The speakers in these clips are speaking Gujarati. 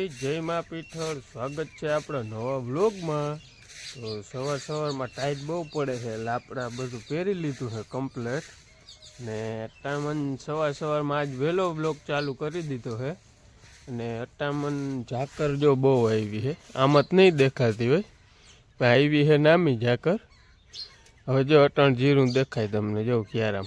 જય જય મા પીઠળ. સ્વાગત છે આપણા નવા વ્લોગમાં. તો સવાર સવારમાં ટાઈટ બહુ પડે છે આપણે બધું પહેરી લીધું છે કમ્પ્લેટ ને અટ્ટામન સવાર સવારમાં આજ વહેલો વ્લોગ ચાલુ કરી દીધો છે. અને અટ્ટામન ઝાકર જો બહુ આવી છે. આમાં જ નહીં દેખાતી હોય. પણ આવી છે નામી ઝાકર. હવે જો અટાણ જીરું દેખાય તમને, જો ક્યારામ.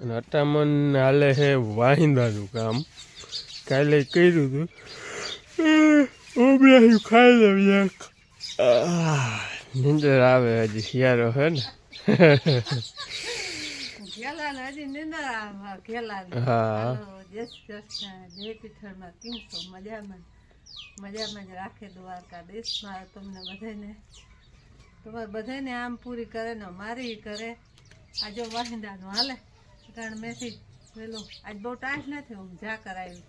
અને અટામન હાલે છે વાહિંદાનું કામ. કાલે કર્યું હતું. ઉભરાયું ખાઈ લઉં યાર. નીંદર આવે હજી શિયાળો હે ને? હા મજામાં મજામાં જ રાખે દ્વારકા દેશમાં. તમને બધાને તમારે બધાને આમ પૂરી કરે ને મારી કરે. આજો વાહિંદાનું હાલે. કારણ મેથી પેલો આજ બહુ ટાઈટ નથી હું જા કરાવી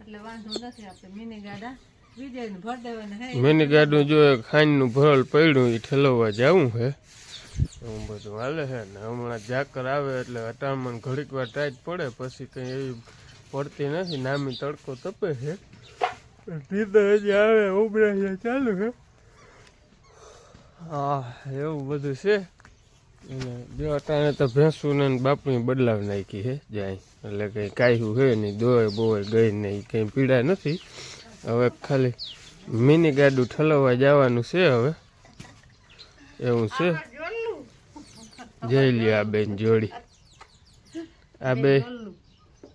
એટલે વાંધો મિની ગાડા હે. જો ખાંડનું ભરલ પડ્યું, એ ઠેલવવા જવું છે એવું બધું હાલે છે ને હમણાં જાકર આવે એટલે અટામણ ઘડીક વાર ટાઈટ પડે, પછી કંઈ એવી પડતી નથી, નામી તડકો તપે છે સીધા હજી આવે ઉભરા ચાલુ છે હા, એવું બધું છે. જો અત્યારે તો ભેંસું ને બાપની બદલાવ નાખી છે જાય. એટલે કંઈ કાયું છે નહીં દોય બોય ગઈ નહીં કંઈ પીડા નથી. હવે ખાલી મિની ગાડું ઠલવવા જવાનું છે હવે. એવું છે? જઈ લ્યો આ બેન જોડી. આ બે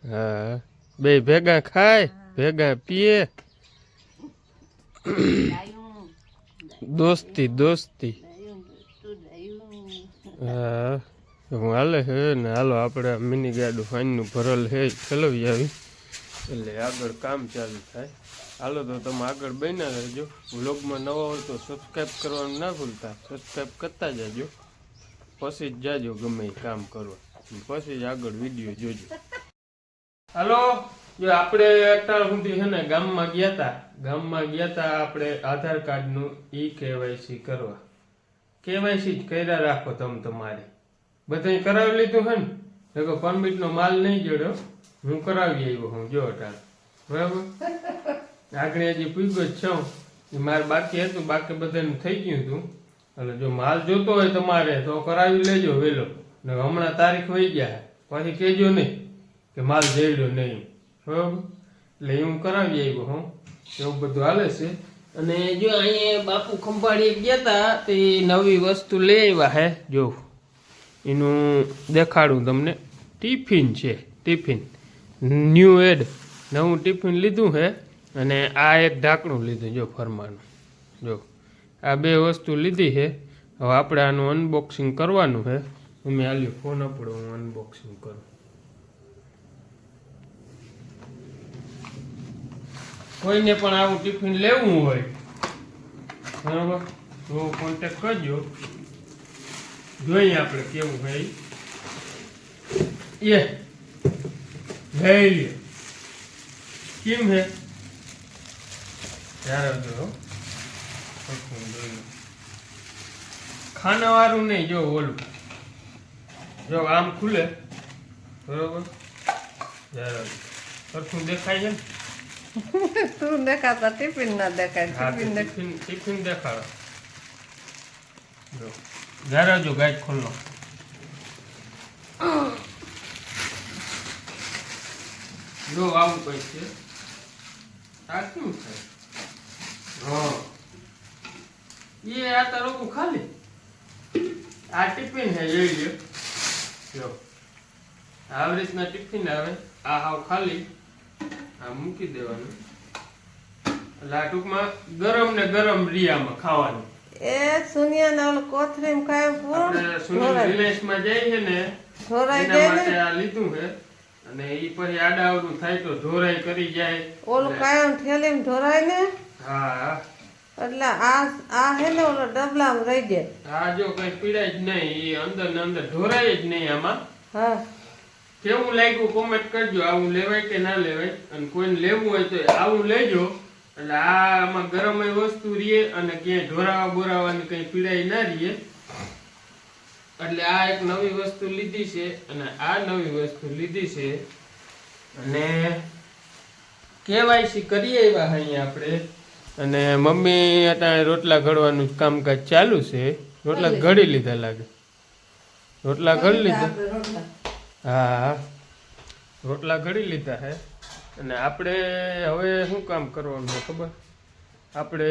હા બે ભેગા ખાય ભેગા પીએ. દોસ્તી દોસ્તી. હા, હું હાલે છે ને હાલો આપણે મિની ગાડું ફાઈનનું ભરેલ છે, ચલાવી આવી. એટલે આગળ કામ ચાલુ થાય. હાલો તો તમે આગળ બન્યા રહેજો. વ્લોગમાં નવા હોય તો સબસ્ક્રાઈબ કરવાનું ના ભૂલતા. સબસ્ક્રાઈબ કરતા જાજો. પછી જ જાજો ગમે એ કામ કરવા. પછી જ આગળ વીડિયો જોજો. હાલો જો આપણે અત્યાર સુધી છે ને ગામમાં ગયા હતા ગામમાં ગયા હતા આપણે આધાર કાર્ડનું ઈ કેવાયસી કરવા. કેવાયસી જ કર્યા રાખો તમે તમારે. બધાય કરાવી લીધું હે ને? તો પરમિટનો માલ નહીં જોડ્યો હું કરાવી આવ્યો હું, જો અટાણ. બરાબર? આગળ હજી પૂગ્યો જ છું. એ મારે બાકી હતું, બાકી બધાનું થઈ ગયું હતું. એટલે જો માલ જોતો હોય તમારે, તો કરાવી લેજો વહેલો ને હમણાં તારીખ વહી ગયા. પછી કહેજો નહીં કે માલ જડ્યો નહીં. બરાબર? એટલે હું કરાવી આવ્યો હું. એવું બધું હાલે છે. અને જો અહીંયા બાપુ ખંભાળી ગયા હતા તે નવી વસ્તુ લઈ આવ્યા હે, જો. એનું દેખાડું તમને. ટિફિન છે, ટિફિન. ન્યૂ એડ નવું ટિફિન લીધું છે અને આ એક ઢાંકણું લીધું, જો, ફરમાનું. જો. આ બે વસ્તુ લીધી છે હવે આપણે આનું અનબોક્સિંગ કરવાનું છે અમે આલ્યો ફોન આપણો હું અનબોક્સિંગ કરું. કોઈને પણ આવું ટિફિન લેવું હોય, બરાબર? તો કોન્ટેક કરજો. જોઈએ આપણે કેવું હોય. એ, લઈ લે. કેમ હે? ત્યારે જો ખાના વાળું નહીં, જો ઓલું. જો આમ ખુલે, બરોબર? સરખું દેખાય છે ને? તું દેખાતા ટિફિન ના દેખાય ટિફિન ટિફિન ટિફિન દેખાડો. જો જ્યારે જો ગાય ખોલો જો આવું કઈ છે. આ શું છે? હા. એ આ તારો ખાલી? આ ટિફિન હે એ લ્યો. જો. આવી રીતના ટિફિન આવે. આ હાવ ખાલી. આ મૂકી દેવાનું. એટલે આ ટૂંકમાં ગરમ ને ગરમ રિયામાં ખાવાનું. એ સુનિયા ના ઓલું કોથરીમ કાયમ પૂરું. સુનિયા વિલેશમાં જાય છે ને ઢોરાઈ જાય ને. આ લીધું છે. અને ઈ પછી આડાવડું થાય તો ઢોરાઈ કરી જાય. ઓલું કાયમ થેલીમ ઢોરાય ને? હા. એટલે આ આ હે ને ઓલો ડબલામાં રહી જાય. આ જો કઈ પીડાય જ નહીં અંદર ને અંદર ઢોરાય જ નહીં આમાં. હા. કેવું લાગ્યું? કોમેન્ટ કરજો. આવું લેવાય કે ના લેવાય? અને કોઈને લેવું હોય તો આવું લેજો. એટલે આમાં ગરમ વસ્તુ રહીએ અને ક્યાંય ઢોરાવા બોરાવાની કઈ પીડાઈ ના રહીએ એટલે આ એક નવી વસ્તુ લીધી છે અને આ નવી વસ્તુ લીધી છે અને કેવાયસી કરીએ એવા અહીંયા આપણે. અને મમ્મી અત્યારે રોટલા ઘડવાનું કામકાજ ચાલુ છે. રોટલા ઘડી લીધા લાગે. રોટલા ઘડી લીધા. હા. રોટલા ઘડી લીધા હે. અને આપણે હવે શું કામ કરવાનું છે ખબર? આપણે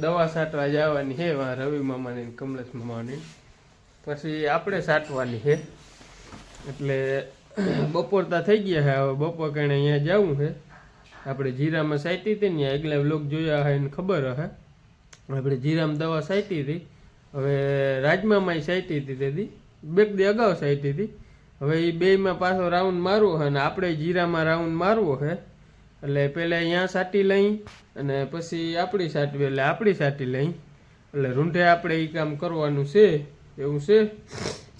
દવા સાટવા જવાની છે રવિ મામાની કમલેશ મામાની. પછી આપણે સાટવાની છે એટલે બપોરતા થઈ ગયા છે હવે બપોર કણે અહીંયા જવું છે આપણે જીરામાં સાઈટી હતી ને એકલા વ્લોગ જોયા હોય એને ખબર હે. આપણે જીરામાં દવા સાઈટી હતી. હવે રાજમામાં સાઈટી હતી તેથી. બેક દી અગાઉ સાઈટી હતી. હવે એ બેમાં પાછો રાઉન્ડ મારવો છે અને આપણે જીરામાં રાઉન્ડ મારવો છે એટલે પહેલાં અહીંયા સાટી લઈ અને પછી આપણી સાટવી એટલે આપણી સાટી લઈ. એટલે રૂંઢે આપણે એ કામ કરવાનું છે, એવું છે.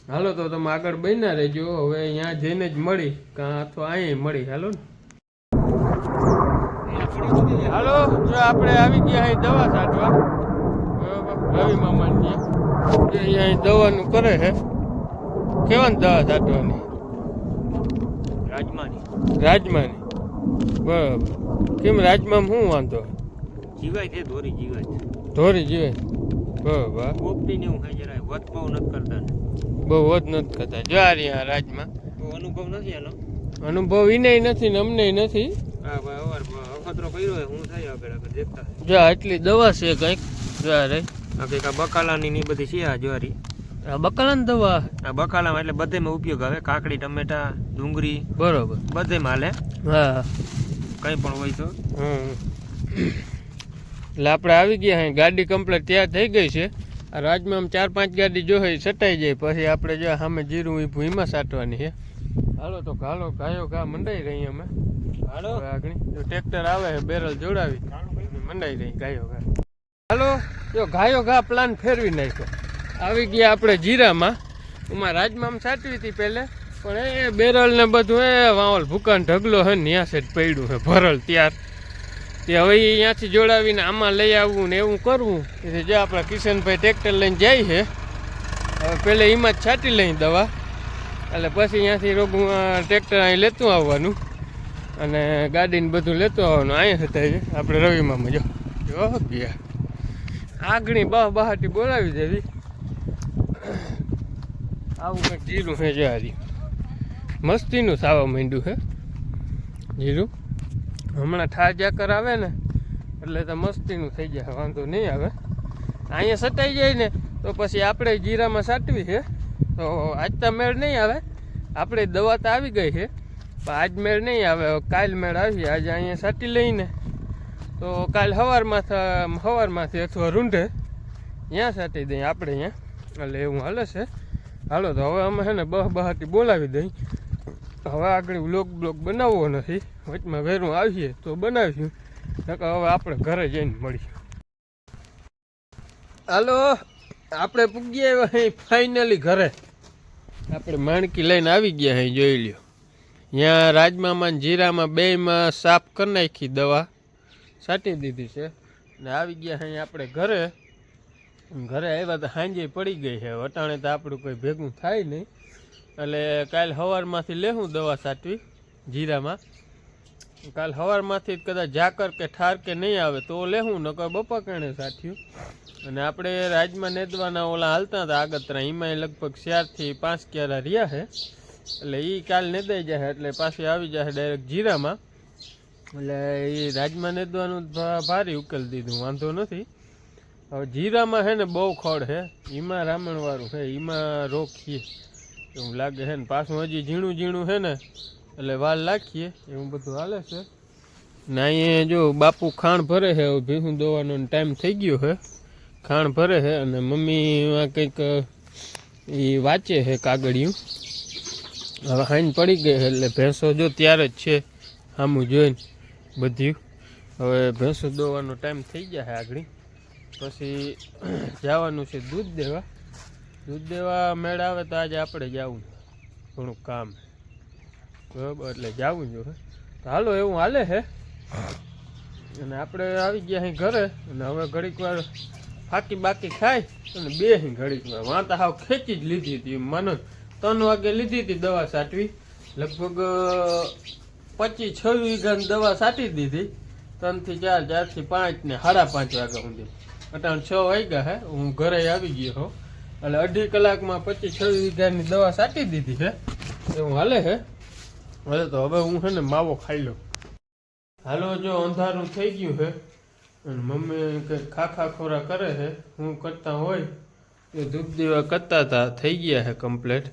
હાલો તો તમે આગળ બન્યા રહેજો. હવે અહીંયા જઈને જ મળી, કાં અથવા અહીંયા મળી. હાલો ને. હાલો, જો આપણે આવી ગયા અહીં દવા બરોબર? રવિ મામાની અહીંયા દવાનું કરે છે કેવાની દવા છાંટવાની રાજમાની. રાજમાની. બરાબર. કેમ રાજમાં શું વાંધો? જીવાય છે ધોરી જીવાય છે. ધોરી જીવે બરાબર. પોપટી ને એવું ખાઈ જરાય વધપાવ નથી કરતા ને. બહુ વધ નથી કરતા. જો આ રહ્યા રાજમાં. અનુભવ નથી એનો અનુભવ એને નથી ને અમને નથી. હા ભાઈ અવાર અખતરો કર્યો હોય હું થાય આગળ આગળ દેખતા. જો આટલી દવા છે કંઈક જો આ રહી. આ કંઈક આ બકાલાની ની બધી છે આ જ્વારી. બકાલાની દવા? આ બકાલામાં એટલે બધેમાં ઉપયોગ આવે. કાકડી ટમેટા ડુંગળી. બરોબર. બધેમાં હાલે. હા. કંઈ પણ હોય તો. એટલે આપણે આવી ગયા અહીં ગાડી કમ્પ્લીટ તૈયાર થઈ ગઈ છે. આ રાજમાં આમ ચાર પાંચ ગાડી જો હોય સટાઈ જાય. પછી આપણે જો સામે જીરું ઈ ભૂઈમાં સાટવાની છે હાલો તો ઘાલો ગાયો ઘા મંડાઈ રહી અમે. હાલો. આગળ ટ્રેક્ટર આવે છે બેરલ જોડાવી. મંડાઈ રહી ગાયો ઘા. હાલો જો ગાયો ઘા પ્લાન ફેરવી નાખ્યો. આવી ગયા આપણે જીરામાં. એમાં રાજમામ સાટવી હતી પહેલે, પણ એ બેરલ ને બધું એ વાવલ ભૂકાન ઢગલો હે ત્યાં છે પડ્યું હે, ભરલ ત્યાર. તે હવે અહીંયાથી જોડાવીને આમાં લઈ આવવું ને એવું કરવું. એટલે જે આપણા કિશનભાઈ ટ્રેક્ટર લઈને જાય છે, હવે પહેલે એમાં જ છાંટી લઈ દવા. એટલે પછી અહીંયાથી રોગું ટ્રેક્ટર અહીં લેતું આવવાનું. અને ગાડીને બધું લેતું આવવાનું. અહીંયા હતા આપણે રવિમાં મજો જો ગયા. આગણી બહ બહાટી બોલાવી દેવી. આવું કંઈક જીરું છે જો હારી મસ્તીનું સાવા માંડ્યું છે. જીરું હમણાં જાકર આવે ને, એટલે તો મસ્તીનું થઈ જાય, વાંધો નહીં આવે. અહીંયા સટાઈ જાય ને, તો પછી આપણે જીરામાં સાટવી છે. તો આજ તો મેળ નહીં આવે. આપણે દવા તો આવી ગઈ છે, પણ આજ મેળ નહીં આવે. કાલ મેળ આવી, આજે અહીંયા સાટી લઈને. તો કાલ સવારમાં સવારમાંથી અથવા રૂંઢે, ત્યાં સાટી દઈએ આપણે અહીંયા. એટલે એવું હાલે છે. હાલો, તો હવે અમે છે ને બહ બહાટી બોલાવી દઈ. હવે આગળ વ્લોગ બ્લોગ બનાવવો નથી. વચમાં ઘેરું આવીએ તો બનાવીશું. નકર હવે આપણે ઘરે જઈને મળીશું. હાલો, આપણે પૂગી અહીં ફાઇનલી ઘરે. આપણે માણકી લઈને આવી ગયા અહીં, જોઈ લ્યો. ત્યાં રાજમામાં જીરામાં બેયમાં સાફ કરી નાખી દવા. છાંટી દીધી છે. ને આવી ગયા અહીં આપણે ઘરે. ઘરે આવ્યા તો સાંજે પડી ગઈ છે. વટાણે તો આપણું કોઈ ભેગું થાય નહીં. એટલે કાલ સવારમાંથી લેવું દવા છાંટવી જીરામાં. કાલ સવારમાંથી કદાચ ઝાકર કે ઠાર કે નહીં આવે તો લેવું નકર બપા કણે સાઠ્યું અને આપણે રાજમાં નેદવાના ઓલા હાલતા હતા આગતરા. એમાં લગભગ ચારથી પાંચ ક્યારા રહ્યા છે. એટલે એ કાલ નેદાઈ જાય એટલે પાછી આવી જાય ડાયરેક્ટ જીરામાં. એટલે એ રાજમાં નેદવાનું ભારી ઉકેલ દીધું, વાંધો નથી. હવે જીરામાં છે ને બહુ ખડ છે. એમાં રામણવાળું છે એમાં રોકીએ એવું લાગે છે ને પાછું હજી ઝીણું ઝીણું છે ને, એટલે વાલ નાખીએ એવું બધું હાલે છે. ને અહીંયા જો બાપુ ખાણ ભરે છે, હવે ભીહું દોવાનો ટાઈમ થઈ ગયો છે. ખાણ ભરે છે અને મમ્મી કંઈક એ વાંચે છે કાગળિયું. હવે હાઈન પડી ગઈ એટલે ભેંસો જો ત્યારે જ છે આમું જોઈને બધું હવે ભેંસો દોવાનો ટાઈમ થઈ ગયા છે આગળ. પછી જવાનું છે દૂધ દેવા. દૂધ દેવા મેળ આવે તો આજે આપણે જવું. ઘણું કામ. બરાબર, એટલે જવું જોઈએ તો હાલો, એવું હાલે છે અને આપણે આવી ગયા અહીં ઘરે, અને હવે ઘડીક વાર ફાકી બાકી ખાય અને બે ઘડીક વાર. વાંતા હાવ ખેંચી જ લીધી હતી મને ત્રણ વાગે લીધી હતી દવા સાટવી. લગભગ પચીસ, છવ્વીસ વીઘાની દવા છાંટી દીધી. ત્રણથી ચાર, ચારથી પાંચ ને સાડા પાંચ વાગ્યા સુધી. અટાણ છ વાગ્યા હે હું ઘરે આવી ગયો હો. એટલે અઢી કલાકમાં પચીસ છવ્વીસ વીઘાની દવા છાંટી દીધી છે એવું હાલે છે હવે તો હવે હું છે ને માવો ખાઈ લઉં. હાલો જો અંધારું થઈ ગયું છે અને મમ્મી કંઈક ખાખા ખોરા કરે છે હું કરતા હોય એ ધૂપ દીવા કરતા હતા થઈ ગયા છે કમ્પ્લેટ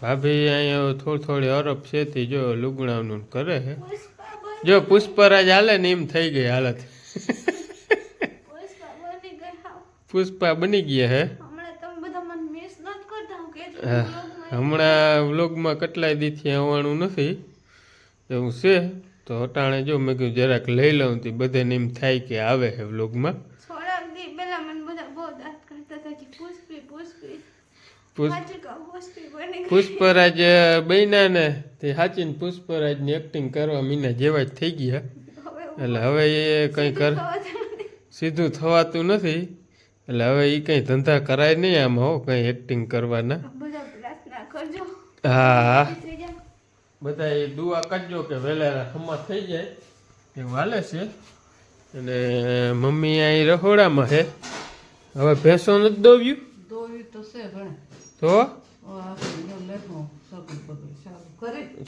ભાભી અહીંયા થોડી થોડી અરબ છે તે જો લુગણાનું કરે છે જો પુષ્પરાજ હાલે ને એમ થઈ ગઈ હાલત. પુષ્પા બની ગયા હે. હા, હમણાં વ્લોગમાં કેટલાય દીથી આવવાનું નથી. એવું છે તો અટાણે જો મેં કીધું જરાક લઈ લઉં તે બધાને એમ થાય કે આવે છે વ્લોગમાં. પુષ્પરાજ બન્યા ને તે સાચીને પુષ્પરાજની એક્ટિંગ કરવા મીના જેવા જ થઈ ગયા. એટલે હવે એ કંઈ કર સીધું થવાતું નથી. એટલે હવે એ કંઈ ધંધા કરાય નહીં આમાં હો કંઈ એક્ટિંગ કરવાના. હા. હા બધા એ દુઆ કરજો કે વહેલા હમા થઈ જાય. એવું હાલે છે. અને મમ્મી અહીં રહોડામાં છે હવે ભેંસો નથી દોવ્યું તો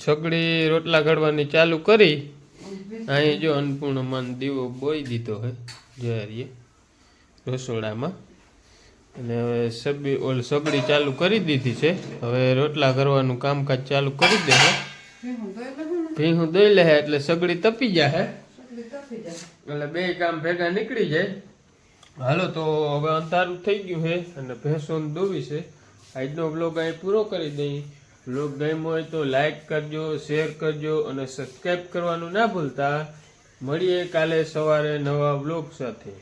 સગડી રોટલા ઘડવાની ચાલુ કરી. અહીં જો અન્નપૂર્ણ મન દીવો બોઈ દીધો હે જોયારીએ રસોડામાં. અને હવે સબી ઓલ સગડી ચાલુ કરી દીધી છે. હવે રોટલા કરવાનું કામકાજ ચાલુ કરી દે હે. હું દોઈ લે એટલે સગડી તપી જાય એટલે બે કામ ભેગા નીકળી જાય. હાલો તો હવે અંધારું થઈ ગયું છે અને ભેંસોને દોવી છે. આજનો બ્લોગ અહીં પૂરો કરી દઈ. બ્લોગ ગમ્યો હોય તો લાઈક કરજો શેર કરજો અને સબસ્ક્રાઈબ કરવાનું ના ભૂલતા. મળીએ કાલે સવારે નવા બ્લોગ સાથે.